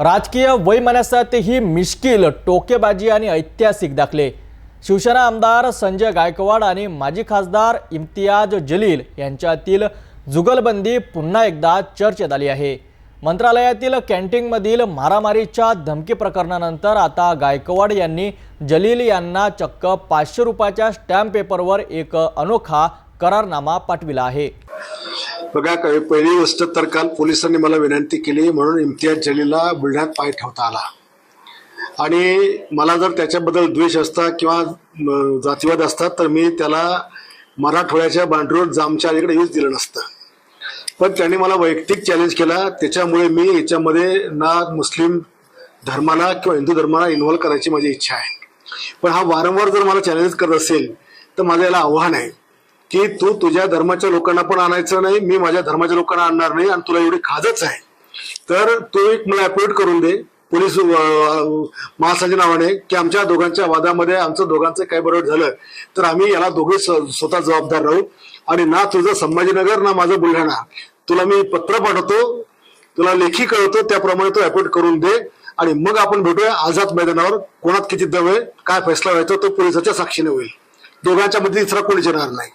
राजकीय वैमनस्यातही मिश्किल टोकेबाजी आणि ऐतिहासिक दाखले. शिवसेना आमदार संजय गायकवाड आणि माजी खासदार इम्तियाज जलील यांच्यातील जुगलबंदी पुन्हा एकदा चर्चेत आली आहे. मंत्रालयातील कॅन्टीनमधील मारामारीच्या धमकी प्रकरणानंतर आता गायकवाड यांनी जलील यांना चक्क पाचशे रुपयाच्या स्टॅम्प पेपरवर एक अनोखा करारनामा पाठविला आहे. बघा काय- पहिली गोष्ट तर काल पोलिसांनी मला विनंती केली म्हणून इम्तियाज जलीला बुलढाण्यात पाय ठेवता आला. आणि मला जर त्याच्याबद्दल द्वेष असता किंवा जातीवाद असता तर मी त्याला मराठवाड्याच्या बांडरोड जामच्या अलीकडे येऊच दिलं नसतं. पण त्यांनी मला वैयक्तिक चॅलेंज केला. त्याच्यामुळे मी याच्यामध्ये ना मुस्लिम धर्माला किंवा हिंदू धर्माला इन्व्हॉल्व करायची माझी इच्छा आहे. पण हा वारंवार जर मला चॅलेंज करत असेल तर माझं याला आव्हान आहे. की तू तुझ्या धर्माच्या लोकांना पण आणायचं नाही मी माझ्या धर्माच्या लोकांना आणणार नाही आणि तुला एवढी खाजच आहे. तर तू एक मला अपॉइंट करून दे पोलीस महासाच्या नावाने की आमच्या दोघांच्या वादामध्ये आमचं दोघांचं काय बरोबर झालं. तर आम्ही याला दोघे स- स्वतः जबाबदार राहू. आणि ना तुझं संभाजीनगर ना माझं बुलढाणा. तुला मी पत्र पाठवतो तुला लेखी कळवतो त्याप्रमाणे तू अपॉइंट करून दे. आणि मग आपण भेटूया आझाद मैदानावर. कोणात किती दम आहे काय फैसला व्हायचा तो पोलिसाच्या साक्षीने होईल. दोघांच्या मध्ये तिसरा कोणीच येणार नाही.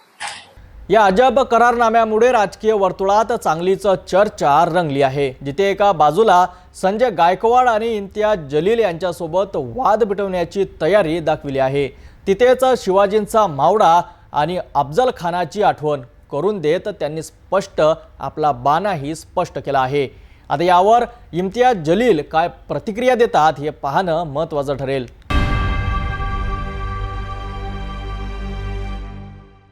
या अजब करारनाम्यामुळे राजकीय वर्तुळात चांगलीच चर्चा रंगली आहे जिथे एका बाजूला संजय गायकवाड आणि इम्तियाज जलील यांच्यासोबत वाद मिटवण्याची तयारी दाखविली आहे. तिथेच शिवाजींचा मावडा आणि अफजल खानाची आठवण करून देत त्यांनी स्पष्ट आपला बाणाही स्पष्ट केला आहे. आता यावर इम्तियाज जलील काय प्रतिक्रिया देतात हे पाहणं महत्त्वाचं ठरेल.